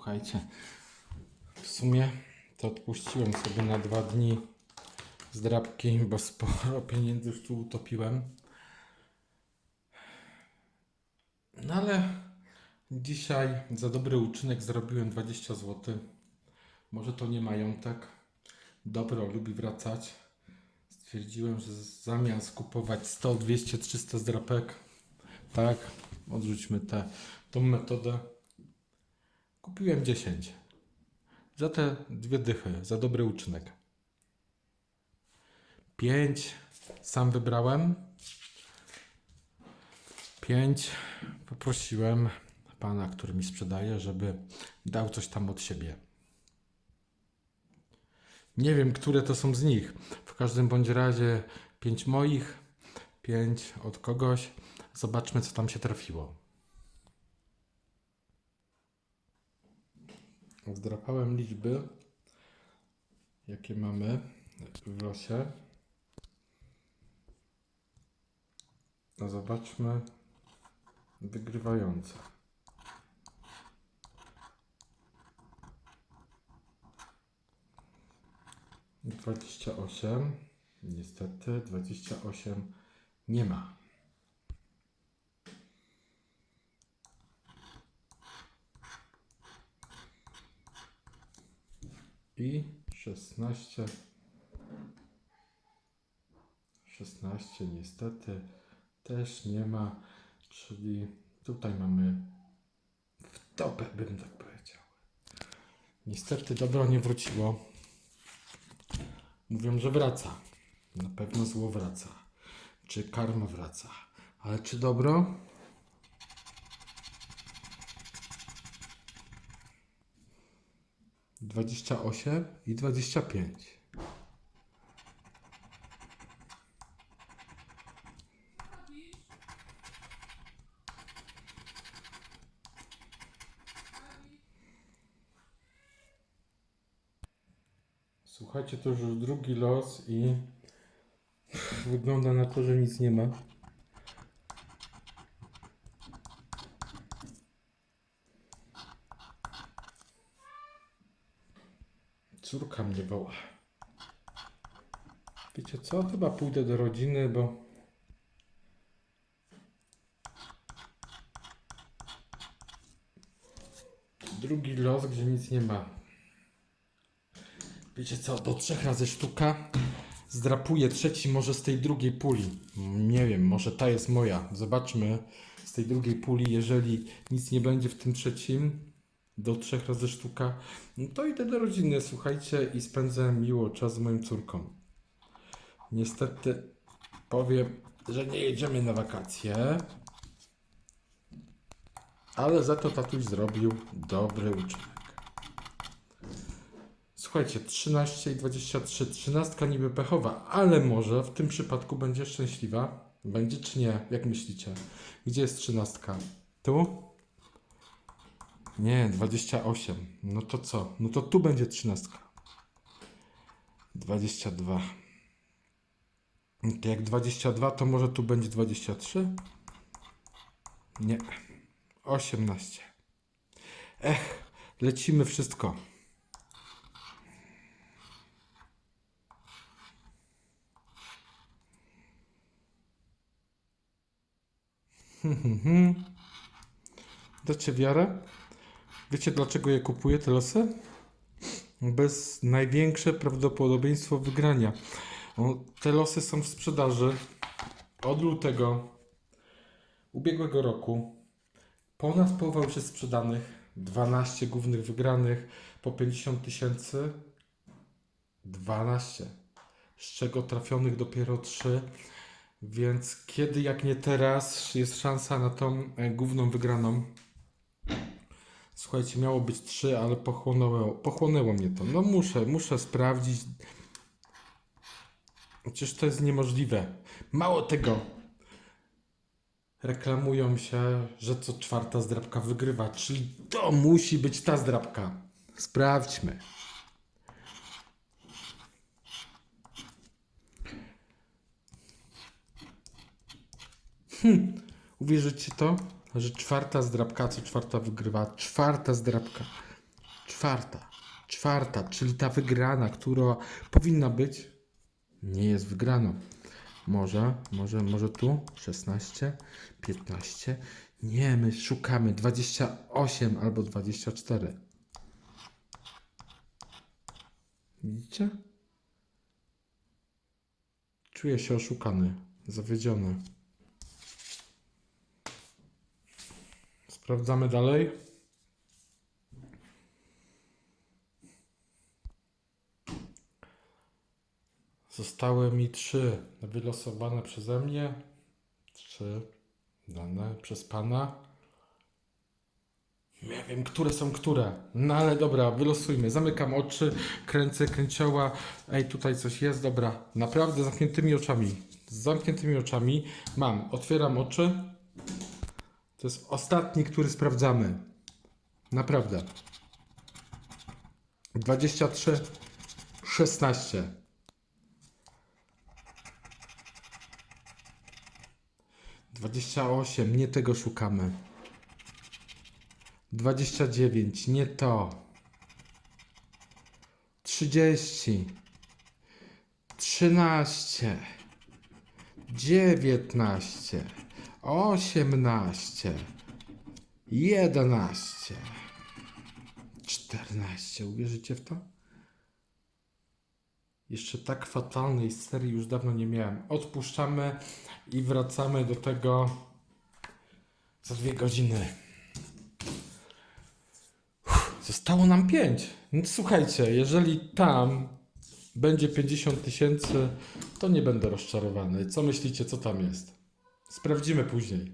Słuchajcie, w sumie to odpuściłem sobie na dwa dni zdrabki, bo sporo pieniędzy już tu utopiłem. No ale dzisiaj za dobry uczynek zarobiłem 20 zł. Może to nie majątek. Dobro lubi wracać. Stwierdziłem, że zamiast kupować 100, 200, 300 zdrapek, tak, odrzućmy tę metodę. Kupiłem 10. Za te dwie dychy, za dobry uczynek. 5 sam wybrałem. 5 poprosiłem pana, który mi sprzedaje, żeby dał coś tam od siebie. Nie wiem, które to są z nich. W każdym bądź razie 5 moich, 5 od kogoś. Zobaczmy, co tam się trafiło. Zdrapałem liczby, jakie mamy w losie. No zobaczmy wygrywające. Dwadzieścia osiem. Niestety dwadzieścia osiem nie ma. I 16. 16 niestety też nie ma, czyli tutaj mamy w topę, bym tak powiedział. Niestety dobro nie wróciło. Mówią, że wraca. Na pewno zło wraca. Czy karma wraca. Ale czy dobro? Dwadzieścia osiem i dwadzieścia pięć. Słuchajcie, to już drugi los i wygląda na to, że nic nie ma. Córka mnie woła. Wiecie co? Chyba pójdę do rodziny, bo drugi los, gdzie nic nie ma. Wiecie co? Do trzech razy sztuka. Zdrapuję trzeci może z tej drugiej puli. Nie wiem, może ta jest moja. Zobaczmy z tej drugiej puli. Jeżeli nic nie będzie w tym trzecim, do trzech razy sztuka, no to idę do rodziny, słuchajcie, i spędzę miło czas z moją córką. Niestety powiem, że nie jedziemy na wakacje, ale za to tatuś zrobił dobry uczynek. Słuchajcie, 13 i 23. 13 niby pechowa, ale może w tym przypadku będzie szczęśliwa. Będzie czy nie? Jak myślicie? Gdzie jest 13? Tu? Nie, 28. No to co? No to tu będzie 13. 22. To jak 22, to może tu będzie 23? Nie. 18. Ech, lecimy wszystko. Dacie wiarę? Wiecie dlaczego je kupuję te losy? Bez największe prawdopodobieństwo wygrania. Te losy są w sprzedaży od lutego ubiegłego roku. Ponad połowa już jest sprzedanych. 12 głównych wygranych po 50 tysięcy. 12. Z czego trafionych dopiero 3. Więc kiedy jak nie teraz jest szansa na tą e, główną wygraną. Słuchajcie, miało być 3, ale pochłonęło, pochłonęło mnie to. No muszę, muszę sprawdzić. Przecież to jest niemożliwe. Mało tego. Reklamują się, że co czwarta zdrabka wygrywa, czyli to musi być ta zdrabka. Sprawdźmy. Uwierzycie to, że czwarta zdrabka, co czwarta wygrywa? Czwarta zdrabka. czwarta. Czwarta, czyli ta wygrana, która powinna być, nie jest wygraną. Może, może, może tu 16, 15. Nie, my szukamy 28 albo 24. Widzicie? Czuję się oszukany, zawiedziony. Sprawdzamy dalej. Zostały mi trzy wylosowane przeze mnie. Trzy dane przez pana. Nie wiem, które są które. No ale dobra, wylosujmy. Zamykam oczy, kręcę kręcioła. Ej, tutaj coś jest, dobra. Naprawdę zamkniętymi oczami. Z zamkniętymi oczami mam. Otwieram oczy. To jest ostatni, który sprawdzamy. Naprawdę. 23, 16. Dwadzieścia osiem, nie tego szukamy. Dwadzieścia dziewięć, nie to. Trzydzieści. Trzynaście. Dziewiętnaście. Osiemnaście. Jedenaście. Czternaście. Uwierzycie w to? Jeszcze tak fatalnej serii już dawno nie miałem. Odpuszczamy i wracamy do tego za dwie godziny. Uff, Zostało nam pięć. No, słuchajcie, jeżeli tam będzie 50 tysięcy, to nie będę rozczarowany. Co myślicie, co tam jest? Sprawdzimy później.